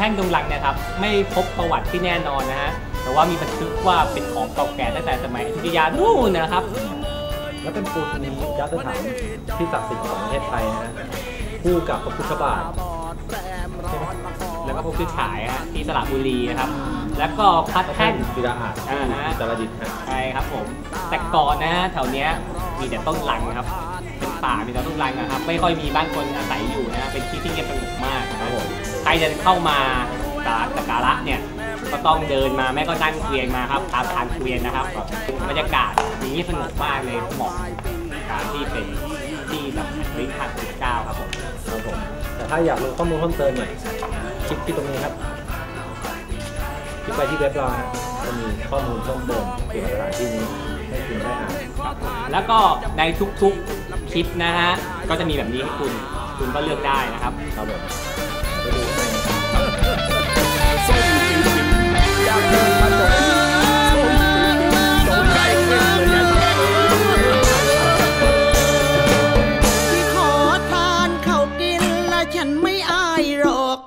ท่งดงลังเนี่ยครับไม่พบประวัติที่แน่นอนนะฮะแต่ว่ามีบันทึกว่าเป็นของเก่าแก่ตั้งแต่สมัยอยุธยานู่นนะครับ และเป็นปูนยักษ์สถานที่ศักดิ์สิทธิ์ของประเทศไทยนะฮะคู่กับพระพุทธบาทใช่ไหมแล้วก็พวกชื่อฉายฮะที่สระบุรีนะครับ แล้วก็พัดแท่นศิลาอาจอ่าฮะจารดิตฮะใช่ครับผม แต่ก่อนนะฮะแถวเนี้ยมีแต่ต้นลังครับเป็นป่ามีแต่ต้นลังนะครับ ไม่ค่อยมีบ้านคนอาศัยอยู่นะฮะเป็นที่ที่เงียบสงบมากนะครับผมใครจะเข้ามากราบสักการะเนี่ยก็ต้องเดินมาแม่ก็นั่งเกวียนมาครับตามทางเกวียนนะครับบรรยากาศดีสงบมากเลยเหมาะกับการที่เป็นที่แบบริมทางสิบเก้าครับผมครับผมแต่ถ้าอยากรู้ข้อมูลเพิ่มเติมหน่อยคลิกที่ตรงนี้ครับคลิกไปที่เว็บเราฮะจะมีข้อมูลเพิ่มเติมเกี่ยวกับสถานที่นี้ให้คุณได้อ่านแล้วก็ในทุกๆค ลิปนะฮะ ก็จะมีแบบนี้ให้คุณ คุณก็เลือกได้นะครับ ครับผมไปดูข้านนะครับห่อทานเขากินละฉันไม่อายหรอก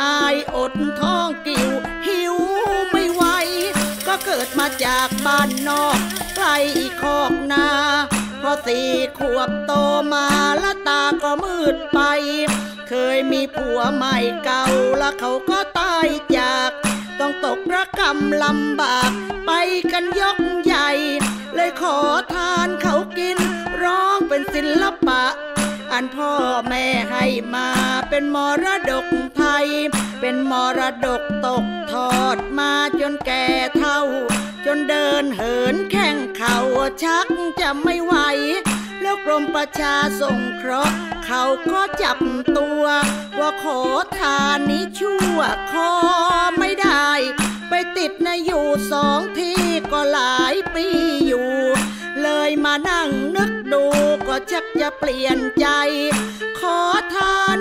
อายอดทองกิ่วหิวไม่ไหวก็เกิดมาจากบ้านนอกไกลคอกนา สี่ขวบโตมาและตาก็มืดไป เคยมีผัวใหม่เก่าแล้วเขาก็ตายจาก ต้องตกระกำลำบาก ไปกันยกใหญ่ เลยขอทานเขากิน ร้องเป็นศิลปะ อันพ่อแม่ให้มาเป็นมรดกไทย เป็นมรดกตกทอดมาจนแก่เท่า จนเดินเหินแข่งเข่าชักจะไม่ไหว แล้วกรมประชาสงเคราะห์เขาก็จับตัว ว่าขอทานนี้ชั่วคอไม่ได้ ไปติดนะอยู่สองที่ก็หลายปีอยู่ เลยมานั่งนึกดูก็ชักจะเปลี่ยนใจ ขอทาน